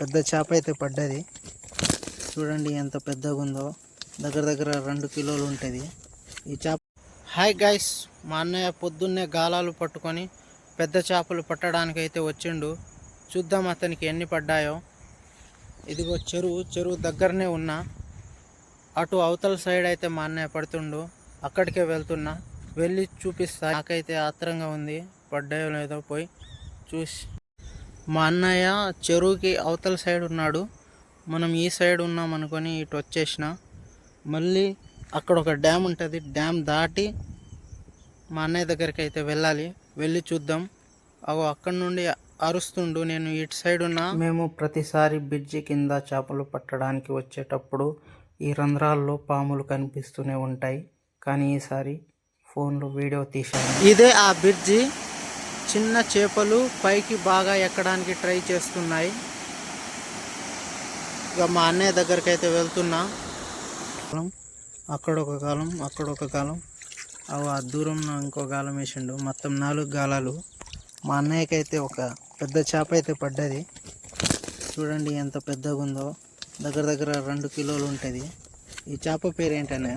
పెద్ద చేప అయితే పడ్డది. చూడండి ఎంత పెద్దగా ఉందో దగ్గర దగ్గర రెండు కిలోలు ఉంటుంది. ఈ చేప హాయ్ గైస్ మా అన్నయ్య పొద్దున్నే గాలాలు పట్టుకొని పెద్ద చేపలు పట్టడానికి అయితే వచ్చిండు. చూద్దాం అతనికి ఎన్ని పడ్డాయో. ఇదిగో చెరువు చెరువు దగ్గరనే ఉన్నా అటు అవతల సైడ్ అయితే మా అన్నయ్య పడుతుండు. అక్కడికే వెళ్తున్నా. వెళ్ళి చూపిస్తా. నాకైతే ఆత్రంగా ఉంది. పడ్డాయో లేదో పోయి చూసి మా అన్నయ్య చెరువుకి అవతల సైడ్ ఉన్నాడు. మనం ఈ సైడ్ ఉన్నాం అనుకొని ఇటు వచ్చేసిన. మళ్ళీ అక్కడ ఒక డ్యామ్ ఉంటుంది. డ్యామ్ దాటి మా అన్నయ్య దగ్గరికి అయితే వెళ్ళాలి. వెళ్ళి చూద్దాం. అగో అక్కడ నుండి అరుస్తుండు. నేను ఇటు సైడ్ ఉన్నా. మేము ప్రతిసారి బ్రిడ్జి కింద చేపలు పట్టడానికి వచ్చేటప్పుడు ఈ రంధ్రాల్లో పాములు కనిపిస్తూనే ఉంటాయి. కానీ ఈసారి ఫోన్లో వీడియో తీశాను. ఇదే ఆ బ్రిడ్జి. చిన్న చేపలు పైకి బాగా ఎక్కడానికి ట్రై చేస్తున్నాయి. ఇక మా అన్నయ్య దగ్గరికి అయితే వెళ్తున్నా. అక్కడ ఒక కాలం అక్కడ ఒక కాలం. అవి ఆ దూరం ఇంకో గాలం వేసిండు. మొత్తం నాలుగు గాలాలు. మా అన్నయ్యకి అయితే ఒక పెద్ద చేప అయితే పడ్డది. చూడండి ఎంత పెద్దగా ఉందో దగ్గర దగ్గర రెండు కిలోలు ఉంటుంది. ఈ చేప పేరు ఏంటనే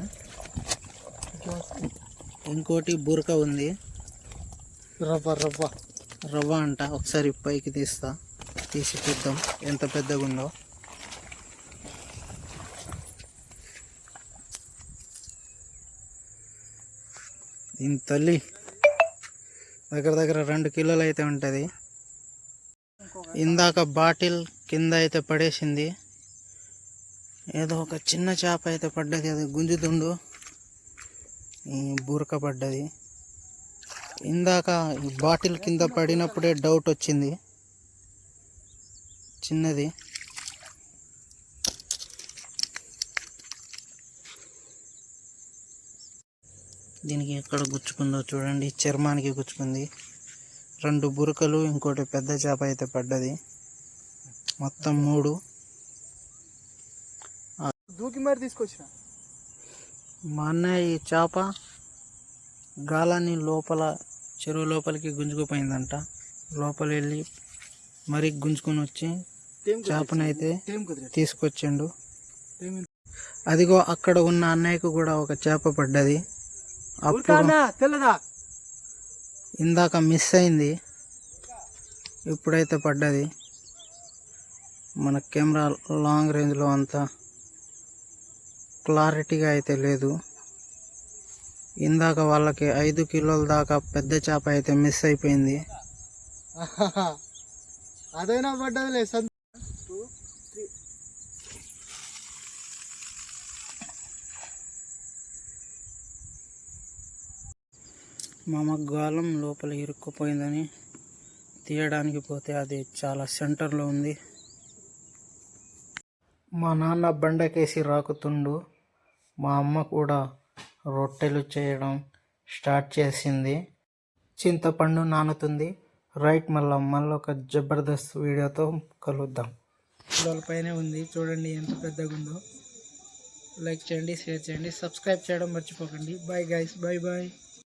ఇంకోటి బురక ఉంది. రవ్వ రవ్వ. రవ్వ అంట. ఒకసారి పైకి తీస్తా. తీసి చూద్దాం ఎంత పెద్దగా ఉందో దీని తల్లి దగ్గర దగ్గర రెండు కిలోలు అయితే ఉంటుంది. ఇందాక బాటిల్ కింద అయితే పడేసింది. ఏదో ఒక చిన్న చేప అయితే పడ్డది. అది గుంజుతుండు. బురక పడ్డది. ఇందాక ఈ బాటిల్ కింద పడినప్పుడే డౌట్ వచ్చింది. చిన్నది. దీనికి ఎక్కడ గుచ్చుకుందో చూడండి. చర్మానికి గుచ్చుకుంది. రెండు బురకలు ఇంకోటి పెద్ద చేప అయితే పడ్డది. మొత్తం మూడు. దూకి మరి తీసుకొచ్చిన? మా అన్నయ్య ఈ చేప గాలాన్ని లోపల చెరువు లోపలికి గుంజుకుపోయిందంట. లోపల వెళ్ళి మరీ గుంజుకొని వచ్చి చేపనైతే తీసుకొచ్చిండు. అదిగో అక్కడ ఉన్న అన్నయ్యకు కూడా ఒక చేప పడ్డది. ఇందాక మిస్ అయింది. ఇప్పుడైతే పడ్డది. మన కెమెరా లాంగ్ రేంజ్లో అంత క్లారిటీగా అయితే లేదు. ఇందాక వాళ్ళకి ఐదు కిలోల దాకా పెద్ద చేప అయితే మిస్ అయిపోయింది. అదైనా పడ్డదిలే మా అమ్మ గాలం లోపల ఇరుక్కుపోయిందని తీయడానికి పోతే అది చాలా సెంటర్లో ఉంది. మా నాన్న బండకేసి రాకుతుండు మా అమ్మ కూడా రొట్టెలు చేయడం స్టార్ట్ చేసింది. చింతపండు నానుతుంది. రైట్ మళ్ళీ మళ్ళీ ఒక జబర్దస్త్ వీడియోతో కలుద్దాం. కిలోల పైనే ఉంది. చూడండి ఎంత పెద్దగా ఉందో లైక్ చేయండి షేర్ చేయండి సబ్స్క్రైబ్ చేయడం మర్చిపోకండి. Bye guys bye bye.